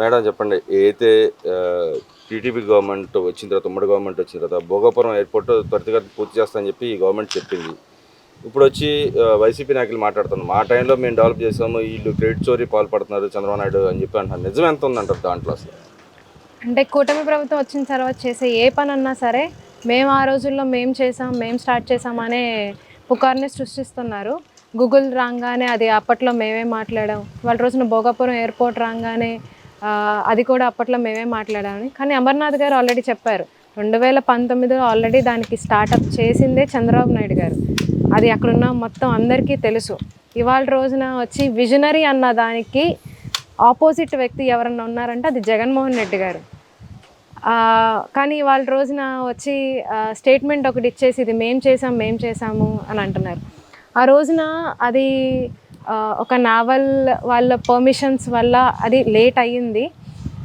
Madam చెప్పండి ఏదైతే TDP government వచ్చిన తర్వాత ఉమ్మడి గవర్నమెంట్ వచ్చిన తర్వాత భోగాపురం ఎయిర్పోర్ట్ త్వరితగతిన పూర్తి చేస్తామని చెప్పి ఈ గవర్నమెంట్ చెప్పింది. ఇప్పుడు వచ్చి వైసీపీ నాయకులు మాట్లాడుతున్నాం మా టైంలో మేము డెవలప్ చేసాము వీళ్ళు క్రెడిట్ చోరీ పాల్పడుతున్నారు చంద్రబాబు నాయుడు అని చెప్పి అంటారు నిజం ఎంత ఉందంటారు దాంట్లో అసలు? అంటే కూటమి ప్రభుత్వం వచ్చిన తర్వాత చేసే ఏ పని అన్నా సరే మేము ఆ రోజుల్లో మేము చేసాం మేము స్టార్ట్ చేసామనే పుకార్ని సృష్టిస్తున్నారు. గూగుల్ రాగానే అది అప్పట్లో మేమే మాట్లాడాం. వాళ్ళ రోజున భోగాపురం ఎయిర్పోర్ట్ రాగానే అది కూడా అప్పట్లో మేమే మాట్లాడామని. కానీ అమర్నాథ్ గారు ఆల్రెడీ చెప్పారు. రెండు వేల పంతొమ్మిదిలో ఆల్రెడీ దానికి స్టార్టప్ చేసిందే చంద్రబాబు నాయుడు గారు. అది అక్కడున్న మొత్తం అందరికీ తెలుసు. ఇవాళ రోజున వచ్చి విజనరీ అన్న దానికి ఆపోజిట్ వ్యక్తి ఎవరన్నా ఉన్నారంటే అది జగన్మోహన్ రెడ్డి గారు. కానీ వాళ్ళ రోజున వచ్చి స్టేట్మెంట్ ఒకటి ఇచ్చేసి ఇది మేం చేసాం మేం చేసాము అని అంటున్నారు. ఆ రోజున అది ఒక నావల్ వాళ్ళ పర్మిషన్స్ వల్ల అది లేట్ అయ్యింది.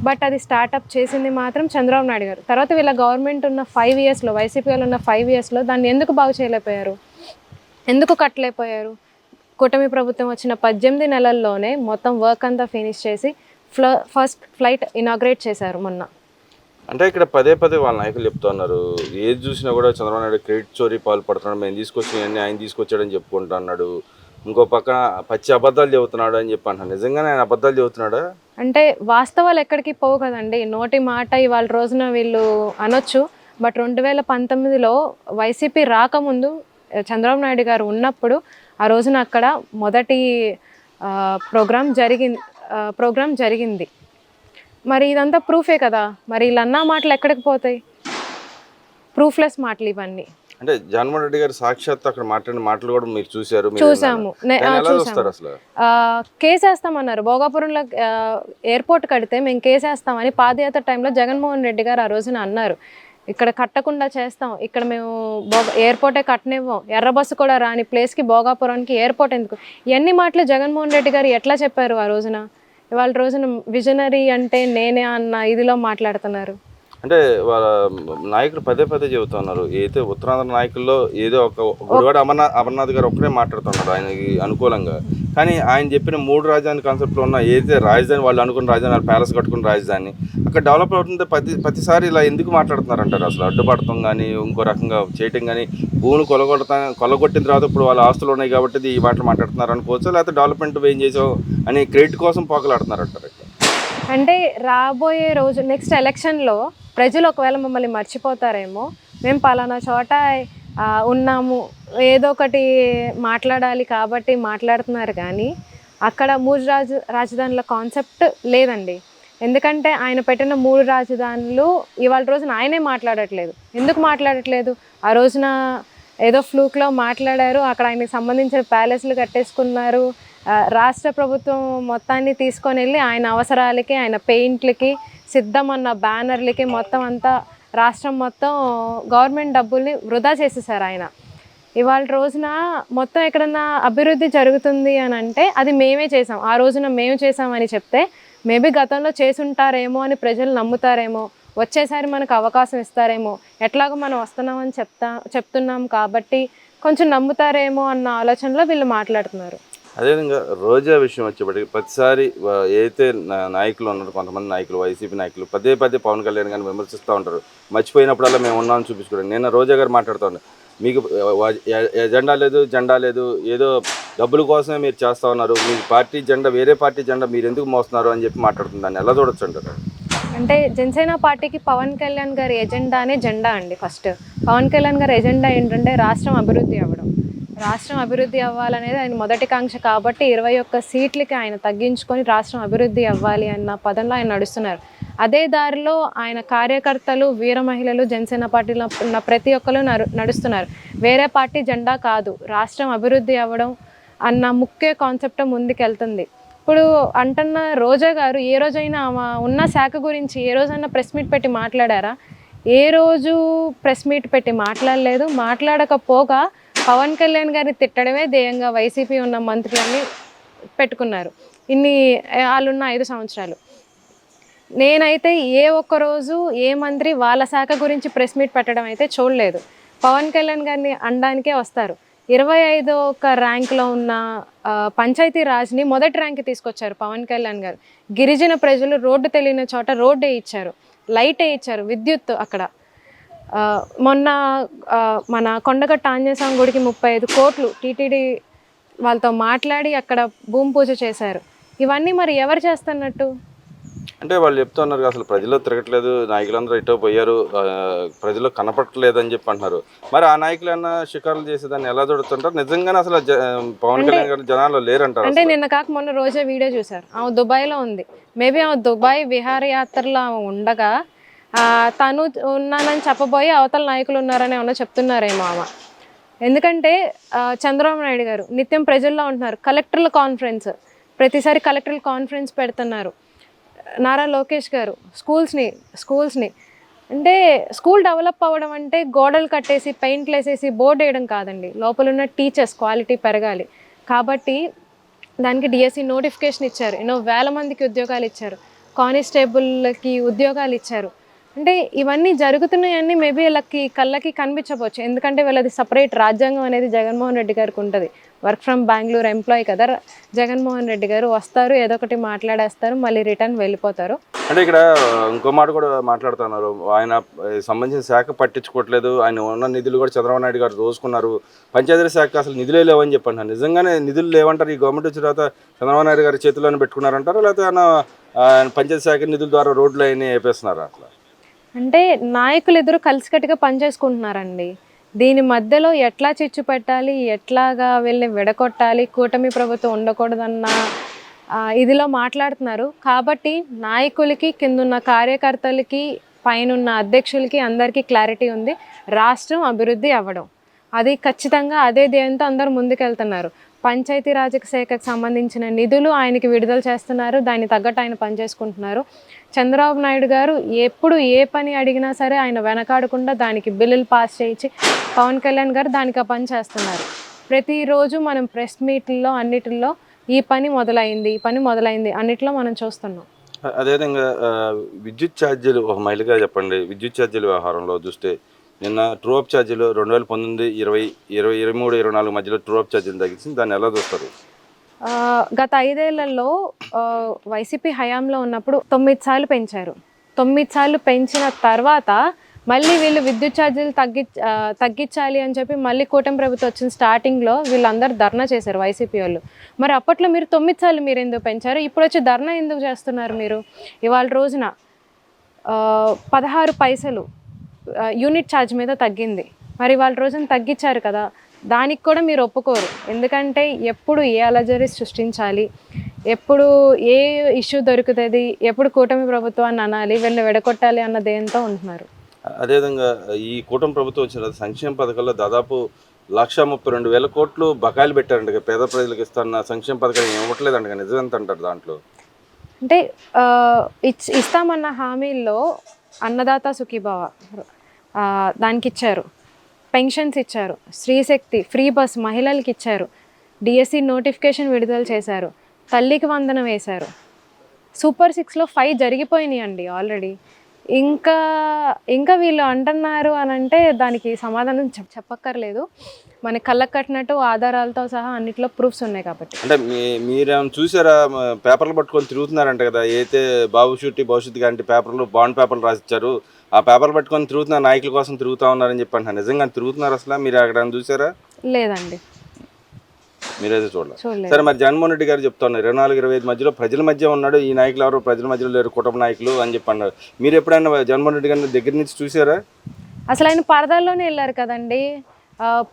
బట్ అది స్టార్టప్ చేసింది మాత్రం చంద్రబాబు నాయుడు గారు. తర్వాత వీళ్ళ గవర్నమెంట్ ఉన్న ఫైవ్ ఇయర్స్లో వైసీపీ వాళ్ళు ఉన్న ఫైవ్ ఇయర్స్లో దాన్ని ఎందుకు బాగు చేయలేకపోయారు? ఎందుకు కట్టలేకపోయారు? కూటమి ప్రభుత్వం వచ్చిన పద్దెనిమిది నెలల్లోనే మొత్తం వర్క్ అంతా ఫినిష్ చేసి ఫ్ల ఫస్ట్ ఫ్లైట్ ఇనాగ్రేట్ చేశారు మొన్న. అంటే ఇక్కడ పదే పదే వాళ్ళ నాయకులు చెప్తున్నారు ఏది చూసినా కూడా చంద్రబాబు నాయుడు క్రెడిట్ చోరీ పాల్పడుతున్నాడు. మేము తీసుకొచ్చిన ఆయన తీసుకొచ్చాడని చెప్పుకుంటున్నాడు ఇంకో పక్కన పచ్చి అబద్ధాలు చెబుతున్నాడు అని చెప్పి అంటాను నిజంగానే ఆయన అబద్ధాలు చెబుతున్నాడా? అంటే వాస్తవాలు ఎక్కడికి పోవు కదండి. నోటి మాట ఇవాళ రోజున వీళ్ళు అనొచ్చు. బట్ రెండు వేల పంతొమ్మిదిలో వైసీపీ రాకముందు చంద్రబాబు నాయుడు గారు ఉన్నప్పుడు ఆ రోజున అక్కడ మొదటి ప్రోగ్రాం జరిగింది ప్రోగ్రాం జరిగింది. మరి ఇదంతా ప్రూఫే కదా? మరి వీళ్ళన్నా మాటలు ఎక్కడికి పోతాయి? ప్రూఫ్లెస్ మాటలు ఇవన్నీ. అంటే జగన్మోహన్ రెడ్డి గారు సాక్షాత్ అక్కడ మాట్లాడిన మాటలు కూడా మీరు చూశారు చూసాము. నే- విన్నారు. ఆ, దాన్ని ఎలా చూసాము. చూస్తారు అసలు? ఆ, కేసు వేస్తామన్నారు భోగాపురంలో ఎయిర్పోర్ట్ కడితే మేము కేసు వేస్తామని పాదయాత్ర టైంలో జగన్మోహన్ రెడ్డి గారు ఆ రోజున అన్నారు. ఇక్కడ కట్టకుండా చేస్తాం. ఇక్కడ మేము భోగ ఎయిర్పోర్టే కట్టనివ్వం. ఎర్ర బస్సు కూడా రాని ప్లేస్కి భోగాపురానికి ఎయిర్పోర్ట్ ఎందుకు? ఇవన్నీ మాటలు జగన్మోహన్ రెడ్డి గారు ఎట్లా చెప్పారు ఆ రోజున? ఇవాళ రోజున విజనరీ అంటే నేనే అన్న ఇదిలో మాట్లాడుతున్నారు. అంటే వాళ్ళ నాయకులు పదే పదే చెబుతున్నారు. ఏదైతే ఉత్తరాంధ్ర నాయకుల్లో ఏదో ఒక గుడివాడ అమర్నాథ్ అమర్నాథ్ గారు ఒక్కడే మాట్లాడుతున్నారు ఆయనకి అనుకూలంగా. కానీ ఆయన చెప్పిన మూడు రాజధాని కాన్సెప్ట్లో ఉన్న ఏదైతే రాజధాని వాళ్ళు అనుకున్న రాజధాని వాళ్ళు ప్యాలెస్ కట్టుకున్న రాజధాని అక్కడ డెవలప్ అవుతుంటే ప్రతి ప్రతిసారి ఇలా ఎందుకు మాట్లాడుతున్నారు అంటారు అసలు అడ్డుపడటం కానీ ఇంకో రకంగా చేయటం కానీ భూమిని కొలగొడతా కొలగొట్టిన తర్వాత ఇప్పుడు వాళ్ళ ఆస్తులు ఉన్నాయి కాబట్టి ఇది ఈ మాటలు మాట్లాడుతున్నారు అనుకోవచ్చు? లేకపోతే డెవలప్మెంట్ ఏం చేసావు అని క్రెడిట్ కోసం పోకలాడుతున్నారు అంటారు అంటే రాబోయే రోజు నెక్స్ట్ ఎలక్షన్లో ప్రజలు ఒకవేళ మమ్మల్ని మర్చిపోతారేమో మేము పలానా చోట ఉన్నాము ఏదో ఒకటి మాట్లాడాలి కాబట్టి మాట్లాడుతున్నారు కానీ అక్కడ మూడు రాజ రాజధానుల కాన్సెప్ట్ లేదండి. ఎందుకంటే ఆయన పెట్టిన మూడు రాజధానులు ఇవాళ రోజున ఆయనే మాట్లాడట్లేదు. ఎందుకు మాట్లాడట్లేదు? ఆ రోజున ఏదో ఫ్లూక్లో మాట్లాడారు అక్కడ ఆయనకి సంబంధించిన ప్యాలెస్లు కట్టేసుకున్నారు. రాష్ట్ర ప్రభుత్వం మొత్తాన్ని తీసుకొని వెళ్ళి ఆయన అవసరాలకి ఆయన పెయింట్లకి సిద్ధం అన్న బ్యానర్లకి మొత్తం అంతా రాష్ట్రం మొత్తం గవర్నమెంట్ డబ్బుల్ని వృధా చేసేసారు ఆయన. ఇవాళ రోజున మొత్తం ఎక్కడన్నా అభివృద్ధి జరుగుతుంది అని అంటే అది మేమే చేసాం. ఆ రోజున మేము చేసామని చెప్తే మేబీ గతంలో చేసుంటారేమో అని ప్రజలు నమ్ముతారేమో వచ్చేసారి మనకు అవకాశం ఇస్తారేమో ఎట్లాగో మనం వస్తున్నామని చెప్తా చెప్తున్నాం కాబట్టి కొంచెం నమ్ముతారేమో అన్న ఆలోచనలో వీళ్ళు మాట్లాడుతున్నారు. అదేవిధంగా రోజా విషయం వచ్చేప్పటికి ప్రతిసారి ఏదైతే నాయకులు ఉన్నారు కొంతమంది నాయకులు వైసీపీ నాయకులు పదే పదే పవన్ కళ్యాణ్ గారిని విమర్శిస్తూ ఉంటారు. మర్చిపోయినప్పుడల్లా మేము ఉన్నామని చూపించుకోండి. నేను రోజా గారు మాట్లాడుతూ మీకు ఎజెండా లేదు జెండా లేదు ఏదో డబ్బుల కోసమే మీరు చేస్తూ ఉన్నారు. మీ పార్టీ జెండా వేరే పార్టీ జెండా మీరు ఎందుకు మోస్తున్నారు అని చెప్పి మాట్లాడుతుంది దాన్ని ఎలా చూడొచ్చు అంటారు? అంటే జనసేన పార్టీకి పవన్ కళ్యాణ్ గారి ఎజెండానే జెండా అండి ఫస్ట్. పవన్ కళ్యాణ్ గారి ఎజెండా ఏంటంటే రాష్ట్రం అభివృద్ధి అవ్వడం. రాష్ట్రం అభివృద్ధి అవ్వాలనేది ఆయన మొదటి కాంక్ష కాబట్టి ఇరవై ఒక్క సీట్లకి ఆయన తగ్గించుకొని రాష్ట్రం అభివృద్ధి అవ్వాలి అన్న పదంలో ఆయన నడుస్తున్నారు. అదే దారిలో ఆయన కార్యకర్తలు వీర మహిళలు జనసేన పార్టీలో ఉన్న ప్రతి ఒక్కరు నడు- నడుస్తున్నారు. వేరే పార్టీ జెండా కాదు. రాష్ట్రం అభివృద్ధి అవ్వడం అన్న ముఖ్య కాన్సెప్ట్ ముందుకెళ్తుంది. ఇప్పుడు అంటున్న రోజా గారు ఏ రోజైనా ఉన్న శాఖ గురించి ఏ రోజైనా ప్రెస్ మీట్ పెట్టి మాట్లాడారా? ఏ రోజు ప్రెస్ మీట్ పెట్టి మాట్లాడలేదు. మాట్లాడకపోగా పవన్ కళ్యాణ్ గారిని తిట్టడమే ధ్యేయంగా వైసీపీ ఉన్న మంత్రులన్నీ పెట్టుకున్నారు. ఇన్ని వాళ్ళున్న ఐదు సంవత్సరాలు. నేనైతే ఏ ఒక్క రోజు ఏ మంత్రి వాళ్ళ శాఖ గురించి ప్రెస్ మీట్ పెట్టడం అయితే చూడలేదు. పవన్ కళ్యాణ్ గారిని అనడానికే వస్తారు. ఇరవై ఐదో ఒక ర్యాంక్లో ఉన్న పంచాయతీ రాజ్ని మొదటి ర్యాంక్ తీసుకొచ్చారు పవన్ కళ్యాణ్ గారు. గిరిజన ప్రజలు రోడ్డు తెలియని చోట రోడ్డు వేయించారు లైట్ వేయించారు విద్యుత్ అక్కడ. మొన్న మన కొండగట్ట ఆంజనేయ స్వామి గుడికి ముప్పై ఐదు కోట్లు టీటీడీ వాళ్ళతో మాట్లాడి అక్కడ భూమి పూజ చేశారు. ఇవన్నీ మరి ఎవరు చేస్తున్నట్టు? అంటే వాళ్ళు చెప్తున్నారు అసలు ప్రజల్లో తిరగట్లేదు నాయకులందరూ ఇటో పోయారు ఆ, ప్రజల్లో కనపడట్లేదు అని చెప్పి అంటున్నారు. మరి ఆ నాయకులన్నా షికారులు చేసి దాన్ని ఎలా చూడుతుంటారు? నిజంగానే అసలు పవన్ కళ్యాణ్ గారు జనాల్లో లేరంటారు అంటే నిన్న కాక మొన్న రోజే వీడియో చూశారు. ఆమె దుబాయ్లో ఉంది. మేబీ ఆమె దుబాయ్ విహారయాత్రలో ఉండగా తను ఉన్నానని చెప్పబోయి అవతల నాయకులు ఉన్నారని ఏమన్నా చెప్తున్నారేమో ఆమె. ఎందుకంటే చంద్రబాబు నాయుడు గారు నిత్యం ప్రజల్లో ఉంటున్నారు. కలెక్టర్ల కాన్ఫరెన్స్ ప్రతిసారి కలెక్టర్ల కాన్ఫరెన్స్ పెడుతున్నారు. నారా లోకేష్ గారు స్కూల్స్ని స్కూల్స్ని. అంటే స్కూల్ డెవలప్ అవ్వడం అంటే గోడలు కట్టేసి పెయింట్లు వేసేసి బోర్డు వేయడం కాదండి. లోపల ఉన్న టీచర్స్ క్వాలిటీ పెరగాలి. కాబట్టి దానికి డిఎస్సి నోటిఫికేషన్ ఇచ్చారు. ఎన్నో వేల మందికి ఉద్యోగాలు ఇచ్చారు. కానిస్టేబుల్కి ఉద్యోగాలు ఇచ్చారు. అంటే ఇవన్నీ జరుగుతున్నాయన్నీ మేబీ వీళ్ళకి కళ్ళకి కనిపించవచ్చు. ఎందుకంటే వీళ్ళది సపరేట్ రాజ్యాంగం అనేది జగన్మోహన్ రెడ్డి గారికి ఉంటుంది. వర్క్ ఫ్రమ్ బెంగళూరు ఎంప్లాయీ కదా జగన్మోహన్ రెడ్డి గారు వస్తారు ఏదో ఒకటి మాట్లాడేస్తారు మళ్ళీ రిటర్న్ వెళ్ళిపోతారు. అంటే ఇక్కడ ఇంకో మాట కూడా మాట్లాడుతున్నారు. ఆయన సంబంధించిన శాఖ పట్టించుకోవట్లేదు. ఆయన ఉన్న నిధులు కూడా చంద్రబాబు నాయుడు గారు దోసుకున్నారు. పంచాయతీ శాఖ అసలు నిధులే లేవని చెప్పండి. నిజంగానే నిధులు లేవంటారు. ఈ గవర్నమెంట్ వచ్చిన తర్వాత చంద్రబాబు నాయుడు గారి చేతిలోనే పెట్టుకున్నారంటారు? లేకపోతే ఆయన పంచాయతీ శాఖ నిధుల ద్వారా రోడ్లు అయినా వేపేస్తున్నారు అట్లా? అంటే నాయకులు ఇద్దరు కలిసికట్టుగా పనిచేసుకుంటున్నారండి. దీని మధ్యలో ఎట్లా చిచ్చు పెట్టాలి ఎట్లాగా వెళ్ళి విడగొట్టాలి కూటమి ప్రభుత్వం ఉండకూడదన్న ఇదిలో మాట్లాడుతున్నారు. కాబట్టి నాయకులకి కిందున్న కార్యకర్తలకి పైనున్న అధ్యక్షులకి అందరికీ క్లారిటీ ఉంది. రాష్ట్రం అభివృద్ధి అవ్వడం. అది ఖచ్చితంగా అదే ధ్యేయంతో అందరూ ముందుకెళ్తున్నారు. పంచాయతీరాజ్ శాఖకు సంబంధించిన నిధులు ఆయనకి విడుదల చేస్తున్నారు. దాన్ని తగ్గట్టు ఆయన పనిచేసుకుంటున్నారు. చంద్రబాబు నాయుడు గారు ఎప్పుడు ఏ పని అడిగినా సరే ఆయన వెనకాడకుండా దానికి బిల్లులు పాస్ చేయించి పవన్ కళ్యాణ్ గారు దానికి ఆ పని చేస్తున్నారు. ప్రతిరోజు మనం ప్రెస్ మీట్లో అన్నిటిలో ఈ పని మొదలైంది ఈ పని మొదలైంది అన్నిట్లో మనం చూస్తున్నాం. అదేవిధంగా విద్యుత్ ఛార్జీలు ఒక మహిళగా చెప్పండి. విద్యుత్ ఛార్జీల వ్యవహారంలో చూస్తే నిన్న ట్రూఅప్ ఛార్జీలు రెండు వేల పంతొమ్మిది ఇరవై ఇరవై ఇరవై మూడు ఇరవై నాలుగు మధ్యలో ట్రూఅప్ ఛార్జీలు తగ్గించింది దాన్ని ఎలా చూస్తారు? గత ఐదేళ్ళలో వైసీపీ హయాంలో ఉన్నప్పుడు తొమ్మిది సార్లు పెంచారు. తొమ్మిది సార్లు పెంచిన తర్వాత మళ్ళీ వీళ్ళు విద్యుత్ ఛార్జీలు తగ్గి తగ్గించాలి అని చెప్పి మళ్ళీ కూటమి ప్రభుత్వం వచ్చిన స్టార్టింగ్లో వీళ్ళందరూ ధర్నా చేశారు వైసీపీ వాళ్ళు. మరి అప్పట్లో మీరు తొమ్మిది సార్లు మీరు ఎందుకు పెంచారు? ఇప్పుడు వచ్చి ధర్నా ఎందుకు చేస్తున్నారు మీరు? ఇవాళ రోజున పదహారు పైసలు యూనిట్ ఛార్జ్ మీద తగ్గింది. మరి వాళ్ళ రోజున తగ్గించారు కదా. దానికి కూడా మీరు ఒప్పుకోరు. ఎందుకంటే ఎప్పుడు ఏ అలజడి సృష్టించాలి? ఎప్పుడు ఏ ఇష్యూ దొరుకుతుంది? ఎప్పుడు కూటమి ప్రభుత్వాన్ని అనాలి? వీళ్ళని విడగొట్టాలి అన్న దేంతో ఉంటున్నారు? అదేవిధంగా ఈ కూటమి ప్రభుత్వం వచ్చిన సంక్షేమ పథకాల్లో దాదాపు లక్ష ముప్పై రెండు వేల కోట్లు బకాయిలు పెట్టారంట పేద ప్రజలకు ఇస్తున్న సంక్షేమ పథకాలు ఇవ్వట్లేదంట నిజం ఎంత అంటారు దాంట్లో? అంటే ఇస్తామన్న హామీల్లో అన్నదాత సుఖీభావ. దానికి ఇచ్చారు పెన్షన్స్ ఇచ్చారు స్త్రీశక్తి ఫ్రీ బస్ మహిళలకి ఇచ్చారు డిఎస్సి నోటిఫికేషన్ విడుదల చేశారు. తల్లికి వందన వేశారు. సూపర్ సిక్స్లో ఫైవ్ జరిగిపోయినాయి అండి ఆల్రెడీ. ఇంకా ఇంకా వీళ్ళు అంటున్నారు అని అంటే దానికి సమాధానం చెప్ చెప్పక్కర్లేదు. మన కళ్ళకు కట్టినట్టు ఆధారాలతో సహా అన్నిట్లో ప్రూఫ్స్ ఉన్నాయి కాబట్టి. అంటే మీ మీరేమైనా చూసారా పేపర్లు పట్టుకొని తిరుగుతున్నారంట కదా అయితే బాబు షూటి భవిష్యత్తు గారి పేపర్లు బాండ్ పేపర్లు రాసిచ్చారు ఆ పేపర్లు పట్టుకొని తిరుగుతున్న నాయకుల కోసం తిరుగుతా ఉన్నారని చెప్పి అంటున్నారు. నిజంగా తిరుగుతున్నారు అసలు? మీరు అక్కడ చూసారా? లేదండి. మీరైతే చూడలేదు. సరే మరి జగన్మోహన్ రెడ్డి గారు చెప్తున్నారు ఇరవై నాలుగు ఇరవై ఐదు మధ్యలో ప్రజల మధ్య ఉన్నాడు ఈ నాయకులు ఎవరు ప్రజల మధ్యలో లేరు కుటుంబ నాయకులు అని చెప్పి అన్నారు. మీరు ఎప్పుడైనా జగన్మోహన్ రెడ్డి గారిని దగ్గర నుంచి చూసారా? అసలు ఆయన పరదాల్లోనే వెళ్ళారు కదండి.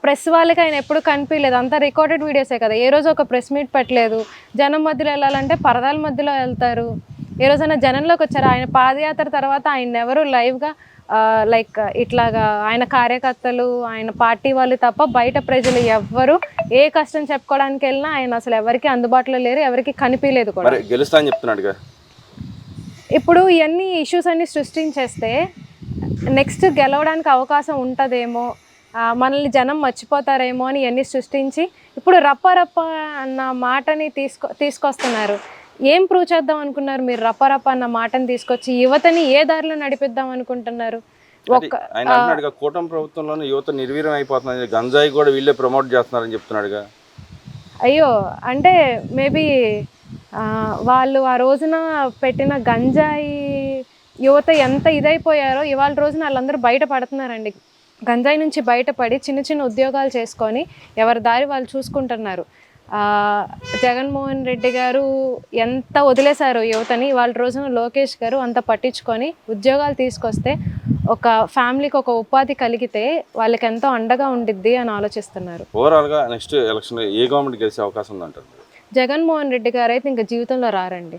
ప్రెస్ వాళ్ళకి ఆయన ఎప్పుడు కనిపించలేదు. అంతా రికార్డెడ్ వీడియోసే కదా. ఏ రోజు ఒక ప్రెస్ మీట్ పెట్టలేదు. జనం మధ్యలో వెళ్ళాలంటే పరదాల మధ్యలో వెళ్తారు. ఏ రోజైనా జనంలోకి వచ్చారు? ఆయన పాదయాత్ర తర్వాత ఆయన ఎవరు లైవ్గా లైక్ ఇట్లాగా ఆయన కార్యకర్తలు ఆయన పార్టీ వాళ్ళు తప్ప బయట ప్రజలు ఎవ్వరు ఏ కష్టం చెప్పుకోవడానికి వెళ్ళినా ఆయన అసలు ఎవరికి అందుబాటులో లేరు ఎవరికి కనిపించలేదు కూడా. మరి గెలుస్తా అని చెప్తున్నాడుగా ఇప్పుడు ఇవన్నీ ఇష్యూస్ అన్ని సృష్టించేస్తే నెక్స్ట్ గెలవడానికి అవకాశం ఉంటుందేమో మనల్ని జనం మర్చిపోతారేమో అని ఇవన్నీ సృష్టించి ఇప్పుడు రప్ప రప్ప అన్న మాటని తీసుకో తీసుకొస్తున్నారు. ఏం ప్రూవ్ చేద్దాం అనుకున్నారు? మీరు రప్ప అన్న మాటని తీసుకొచ్చి యువతని ఏ దారిలో నడిపిద్దాం అనుకుంటున్నారు? అది ఆయన అంటున్నాడుగా కూటమి ప్రభుత్వంలోనే యువత నిర్వీర్యం అయిపోతుంది గంజాయి కూడా వీళ్ళే ప్రమోట్ చేస్తున్నారని చెప్తున్నాడుగా. అయ్యో అంటే మేబీ వాళ్ళు ఆ రోజున పెట్టిన గంజాయి యువత ఎంత ఇదైపోయారో ఇవాళ రోజున వాళ్ళందరూ బయట పడుతున్నారండి గంజాయి నుంచి బయటపడి చిన్న చిన్న ఉద్యోగాలు చేసుకొని ఎవరి దారి వాళ్ళు చూసుకుంటున్నారు. జగన్మోహన్ రెడ్డి గారు ఎంత వదిలేశారు యువతని వాళ్ళ రోజున లోకేష్ గారు అంత పట్టించుకొని ఉద్యోగాలు తీసుకొస్తే ఒక ఫ్యామిలీకి ఒక ఉపాధి కలిగితే వాళ్ళకి ఎంతో అండగా ఉండిద్ది అని ఆలోచిస్తున్నారు. ఓవరాల్గా నెక్స్ట్ ఎలక్షన్ ఏ గవర్నమెంట్ గెలిచే అవకాశం ఉందంటారు? జగన్మోహన్ రెడ్డి గారు అయితే ఇంకా జీవితంలో రారండి.